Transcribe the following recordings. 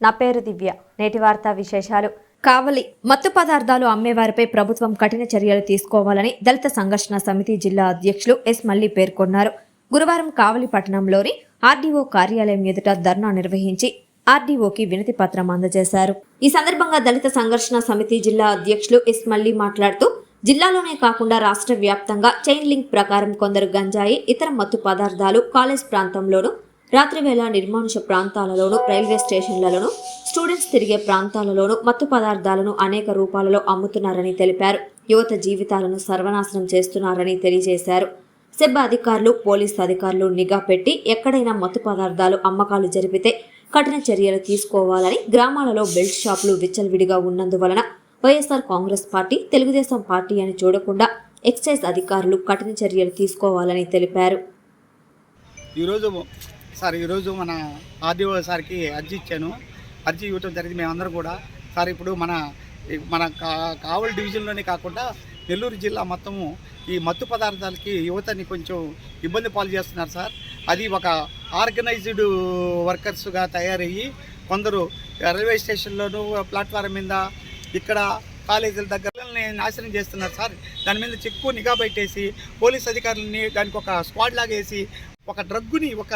నా పేరు దివ్య. నేటి వార్తా విశేషాలు. కావలి మత్తు పదార్థాలు అమ్మేవారిపై ప్రభుత్వం కఠిన చర్యలు తీసుకోవాలని దళిత సంఘర్షణ సమితి జిల్లా అధ్యక్షులు ఎస్ మల్లి పేర్కొన్నారు. గురువారం కావలి పట్టణంలోని ఆర్డీఓ కార్యాలయం ఎదుట ధర్నా నిర్వహించి ఆర్డీఓకి వినతి పత్రం అందజేశారు. ఈ సందర్భంగా దళిత సంఘర్షణ సమితి జిల్లా అధ్యక్షులు ఎస్ మల్లి మాట్లాడుతూ జిల్లాలోనే కాకుండా రాష్ట్ర వ్యాప్తంగా చైన్ లింక్ ప్రకారం కొందరు గంజాయి ఇతర మత్తు పదార్థాలు కాలేజ్ ప్రాంతంలోనూ రాత్రివేళ నిర్మానుష ప్రాంతాలలోనూ రైల్వే స్టేషన్లలోనూ స్టూడెంట్స్ తిరిగే ప్రాంతాలలోనూ మత్తు పదార్థాలను అనేక రూపాలలో అమ్ముతున్నారని తెలిపారు. యువత జీవితాలను సర్వనాశనం చేస్తున్నారని తెలియజేశారు. సెబ్ అధికారులు పోలీస్ అధికారులు నిఘా పెట్టి ఎక్కడైనా మత్తు పదార్థాలు అమ్మకాలు జరిపితే కఠిన చర్యలు తీసుకోవాలని గ్రామాలలో బెల్ట్ షాపులు విచ్చలవిడిగా ఉన్నందువలన YSR Congress party Telugu Desam party అని చూడకుండా ఎక్సైజ్ అధికారులు కఠిన చర్యలు తీసుకోవాలని తెలిపారు. ఈరోజు సార్ ఈరోజు మన ఆర్డీఓ సార్కి అర్జీ ఇచ్చాను. అర్జీ ఇవ్వటం జరిగింది మేమందరం కూడా. సార్ ఇప్పుడు మన మన కా- కావలి డివిజన్లోనే కాకుండా నెల్లూరు జిల్లా మొత్తము ఈ మత్తు పదార్థాలకి యువతని కొంచెం ఇబ్బంది పాలు చేస్తున్నారు సార్. అది ఒక ఆర్గనైజ్డ్ వర్కర్స్గా తయారయ్యి కొందరు రైల్వే స్టేషన్లోను ప్లాట్ఫారం మీద ఇక్కడ కాలేజీల దగ్గర నాశనం చేస్తున్నారు సార్. దాని మీద చెక్కు నిఘా పెట్టేసి పోలీస్ అధికారులని దానికి ఒక స్క్వాడ్ లాగా వేసి ఒక డ్రగ్గుని ఒక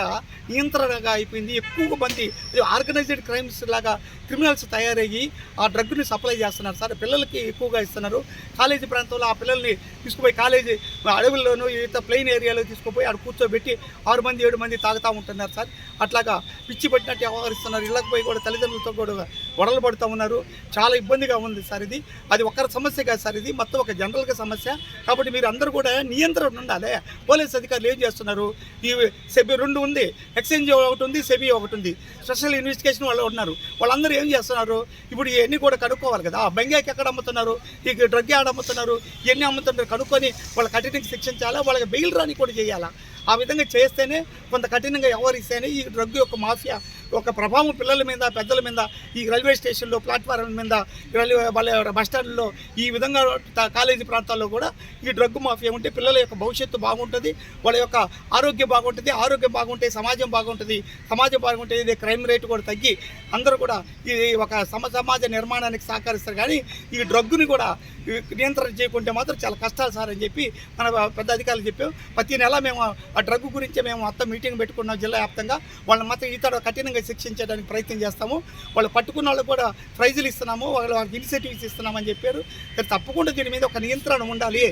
నియంత్రణగా అయిపోయింది. ఎక్కువ మంది ఆర్గనైజ్డ్ క్రైమ్స్ లాగా క్రిమినల్స్ తయారయ్యి ఆ డ్రగ్ని సప్లై చేస్తున్నారు. సార్ పిల్లలకి ఎక్కువగా ఇస్తున్నారు. కాలేజీ ప్రాంతంలో ఆ పిల్లల్ని తీసుకుపోయి కాలేజీ అడవుల్లోనూ ఈత ప్లెయిన్ ఏరియాలో తీసుకుపోయి ఆడ కూర్చోబెట్టి ఆరు మంది ఏడు మంది తాగుతూ ఉంటున్నారు సార్. అట్లాగా పిచ్చి పట్టినట్టు వ్యవహరిస్తున్నారు ఇళ్ళకి పోయి కూడా తల్లిదండ్రులతో కూడా గొడవలు పడుతూ ఉన్నారు. చాలా ఇబ్బందిగా ఉంది సార్ ఇది. అది ఒక్కరి సమస్య కాదు సార్ ఇది. మొత్తం ఒక జనరల్గా సమస్య. కాబట్టి మీరు అందరూ కూడా నియంత్రణ ఉండాలి. పోలీస్ అధికారులు ఏం చేస్తున్నారు? ఈ సెబీ రెండు ఉంది ఎక్స్చేంజ్ ఒకటి ఉంది సెబీ ఒకటి ఉంది. స్పెషల్ ఇన్వెస్టిగేషన్ వాళ్ళు ఉన్నారు. వాళ్ళందరూ ఏం చేస్తున్నారు? ఇప్పుడు ఇవన్నీ కూడా కనుక్కోవాలి కదా. బెంగాయికి ఎక్కడ అమ్ముతున్నారు? ఈ డ్రగ్ యాడ్ అమ్ముతున్నారు? ఇవన్నీ అమ్ముతున్నారు. కనుక్కొని వాళ్ళ కఠినంగా శిక్షించాలా? వాళ్ళకి బెయిల్ రాని కూడా చేయాలా? ఆ విధంగా చేస్తేనే కొంత కఠినంగా వ్యవహరిస్తేనే ఈ డ్రగ్ యొక్క మాఫియా ఒక ప్రభావం పిల్లల మీద పెద్దల మీద ఈ రైల్వే స్టేషన్లో ప్లాట్ఫారం మీద రైల్వే వాళ్ళ బస్ స్టాండ్లో ఈ విధంగా కాలేజీ ప్రాంతాల్లో కూడా ఈ డ్రగ్ మాఫియా ఉంటే పిల్లల యొక్క భవిష్యత్తు బాగుంటుంది వాళ్ళ యొక్క ఆరోగ్యం బాగుంటుంది ఆరోగ్యం బాగుంటే సమాజం బాగుంటుంది సమాజం బాగుంటే ఇది క్రైమ్ రేటు కూడా తగ్గి అందరూ కూడా ఇది ఒక సమ సమాజ నిర్మాణానికి సహకరిస్తారు. కానీ ఈ డ్రగ్గుని కూడా నియంత్రణ చేయకుంటే మాత్రం చాలా కష్టాలు సార్ అని చెప్పి మన పెద్ద అధికారులు చెప్పాం ప్రతి నెల మేము ఆ డ్రగ్ గురించి మేము మొత్తం మీటింగ్ పెట్టుకున్నాం జిల్లా వ్యాప్తంగా. వాళ్ళని మాత్రం తర్వాత కఠినంగా శిక్షించడానికి ప్రయత్నం చేస్తాము. వాళ్ళు పట్టుకున్న వాళ్ళు కూడా ప్రైజులు ఇస్తున్నాము. వాళ్ళు వాళ్ళకి ఇనిషియేటివ్స్ ఇస్తున్నామని చెప్పారు. తప్పకుండా దీని మీద ఒక నియంత్రణ ఉండాలి.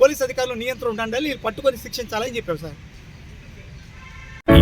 పోలీస్ అధికారులు నియంత్రణ ఉండాలి. వీళ్ళు పట్టుకొని శిక్షించాలని చెప్పారు సార్.